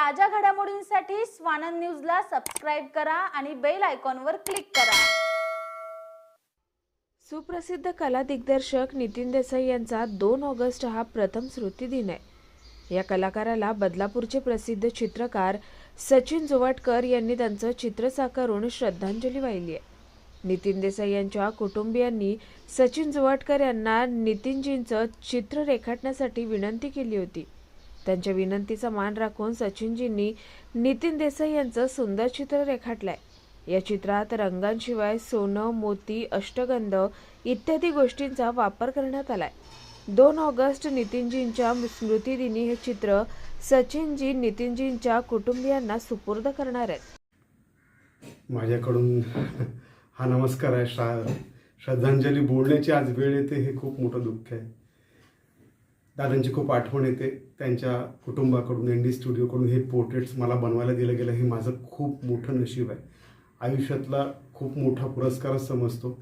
ताज्या घडामोडींसाठी स्वानंद न्यूजला सबस्क्राईब करा आणि बेल आयकॉनवर क्लिक करा. सुप्रसिद्ध कला दिग्दर्शक नितीन देसाई यांचा दोन ऑगस्ट हा प्रथम स्मृती दिन आहे. या कलाकाराला बदलापूरचे प्रसिद्ध चित्रकार सचिन जोवाटकर यांनी त्यांचं चित्र साकारून श्रद्धांजली वाहिली आहे. नितीन देसाई यांच्या कुटुंबियांनी सचिन जोवाटकर यांना नितीनजींचं चित्र रेखाटण्यासाठी विनंती केली होती. त्यांच्या विनंतीचा मान राखून सचिनजींनी नितीन देसाई यांचं सुंदर चित्र रेखाटलंय. या चित्रात रंगांशिवाय सोनं मोती अष्टगंध इत्यादी गोष्टींचा वापर करण्यात आलाय. दोन ऑगस्ट नितीनजींच्या स्मृतिदिनी हे चित्र सचिनजी नितीनजींच्या कुटुंबियांना सुपूर्द करणार आहेत. माझ्याकडून हा नमस्कार आहे. श्रा श्रद्धांजली बोलण्याची आज वेळ येते हे खूप मोठं दुःख आहे. दादांची खूप आठवण येते. त्यांच्या कुटुंबाकडून एन डी स्टुडिओकडून हे पोर्ट्रेट्स मला बनवायला दिलं गेलं हे माझं खूप मोठं नशीब आहे. आयुष्यातला खूप मोठा पुरस्कारच समजतो.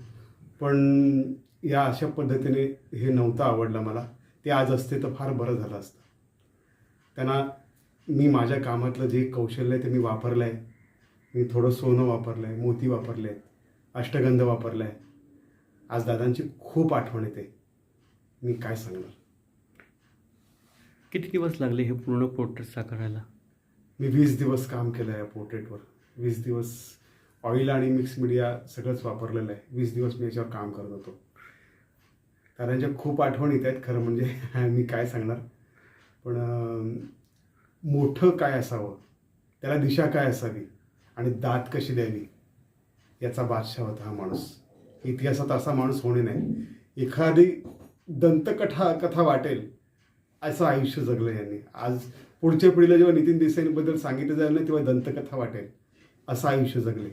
पण या अशा पद्धतीने हे नव्हतं आवडलं मला. ते आज असते तर फार बरं झालं असतं. त्यांना मी माझ्या कामातलं जे कौशल्य आहे ते मी वापरलं आहे मी थोडं सोनं वापरलं आहे मोती वापरले आहेत अष्टगंध वापरला आहे आज दादांची खूप आठवण येते. मी काय सांगणार? किती दिवस लागले हे पूर्ण पोर्ट्रेट साकारायला? मी वीस दिवस काम केलं आहे या पोर्ट्रेटवर. वीस दिवस ऑइल आणि मिक्स मीडिया सगळंच वापरलेलं आहे. वीस दिवस मी याच्यावर काम करत होतो. दादांच्या खूप आठवण येत आहेत खरं म्हणजे मी काय सांगणार? पण मोठं काय असावं? त्याला दिशा काय असावी? आणि दात कशी द्यावी? याचा बादशाह होता हा माणूस. इतिहासात असा माणूस होणे नाही. एखादी दंतकथा कथा वाटेल असं आयुष्य जगलं यांनी. आज पुढच्या पिढीला जेव्हा नितीन देसाईंबद्दल सांगितलं जाईल ना तेव्हा दंतकथा वाटेल. असं आयुष्य जगले.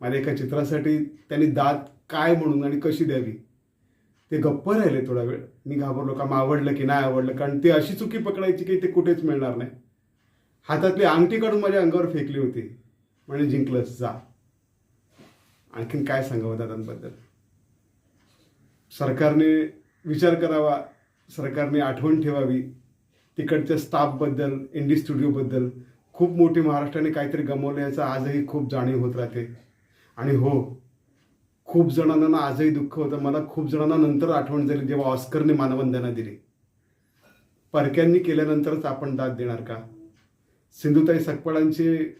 माझ्या एका चित्रासाठी त्यांनी दात काय म्हणून आणि कशी द्यावी? ते गप्प राहिले थोडा वेळ. मी घाबरलो का मग आवडलं की नाही आवडलं कारण ते अशी चुकी पकडायची की ते कुठेच मिळणार नाही. हातातली अंगठी काढून माझ्या अंगावर फेकली होती. म्हणजे जिंकलंस जा. आणखीन काय सांगावं दादांबद्दल? सरकारने विचार करावा. सरकारने आठवण ठेवावी. तिकडच्या स्टाफबद्दल एन डी स्टुडिओबद्दल खूप मोठी महाराष्ट्राने काहीतरी गमवलं याचं आजही खूप जाणीव होत राहते. आणि हो खूप जणांना आजही दुःख होतं. मला खूप जणांना नंतर आठवण झाली जेव्हा ऑस्करने मानवंदना दिली. परक्यांनी केल्यानंतरच आपण दाद देणार का? सिंधुताई सकपाळांचे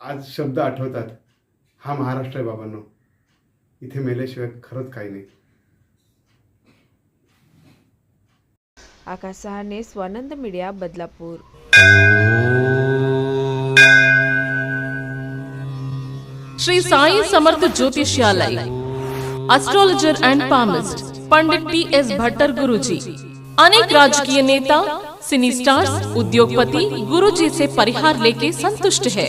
आज शब्द आठवतात. हा महाराष्ट्र आहे बाबांनो. इथे मेल्याशिवाय खरंच काही नाही. सहाने Swanand media Badlapur. Shri Sai Samarth Jyotishalaya astrologer and palmist Pandit T S Bhattar Guruji अनेक राजकीय नेता सिनी स्टार्स उद्योगपति, गुरुजी से परिहार लेके संतुष्ट है।